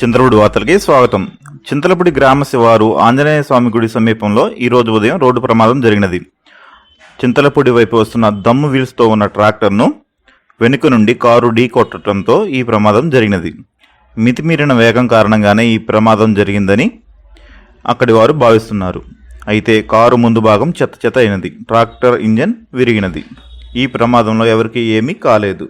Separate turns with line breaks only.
చింతలపూడి వార్తలకి స్వాగతం. చింతలపూడి గ్రామ శివారు ఆంజనేయ స్వామి గుడి సమీపంలో ఈ రోజు ఉదయం రోడ్డు ప్రమాదం జరిగినది. చింతలపూడి వైపు వస్తున్న దమ్ము వీల్స్తో ఉన్న ట్రాక్టర్ను వెనుక నుండి కారు ఢీ కొట్టడంతో ఈ ప్రమాదం జరిగినది. మితిమీరిన వేగం కారణంగానే ఈ ప్రమాదం జరిగిందని అక్కడి వారు భావిస్తున్నారు. అయితే కారు ముందు భాగం చెత్త చెత్త అయినది. ట్రాక్టర్ ఇంజన్ విరిగినది. ఈ ప్రమాదంలో ఎవరికీ ఏమీ కాలేదు.